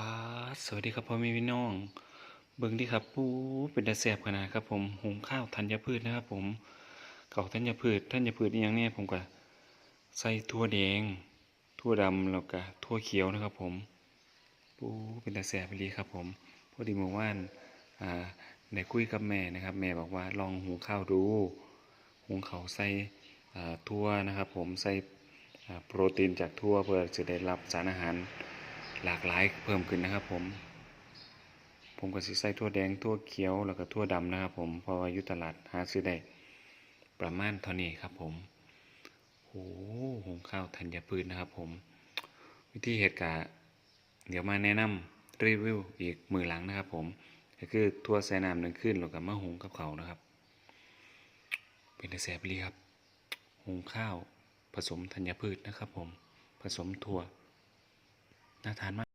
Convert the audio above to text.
ป้าสวัสดีครับพ่อแม่พี่น้อง เบิ่งดิครับปูเป็นตาแสบขนาดครับ ผมหุงข้าวธัญพืชนะครับ ผมเก่าธัญพืชธัญพืชอย่างนี้ผมก็ใส่ถั่วแดงถั่วดำแล้วก็ถั่วเขียวนะครับ ผมปูเป็นตาแสบไปดีครับ ผมพอดีเมื่อวานอ่าได้คุยกับแม่นะครับ แม่บอกว่าลองหุงข้าวดูหุงเขาใส่อ่าถั่วนะครับ ผมใส่โปรตีนจากถั่วเพื่อจะได้รับสารอาหาร หลากหลายเพิ่มขึ้นนะครับ ผม ผมก็สิใส่ทั่วแดงทั่วเขียวแล้วก็ทั่วดำนะครับ ผมเพราะว่ายู่ตลาดหาซื้อได้ประมาณเท่านี้ครับ ผมโอ้หงข้าวธัญพืชนะครับ ผม วิธีเหตุกะเดี๋ยวมาแนะนำรีวิวอีกมือหลังนะครับ ผมก็คือทั่วใส่น้ำหนึ่งขึ้นแล้วก็มาหุงกับเขานะครับ เป็นแต่แสบรีครับหงข้าวผสมธัญพืชนะครับ ผมผสมถั่ว น่าทานมาก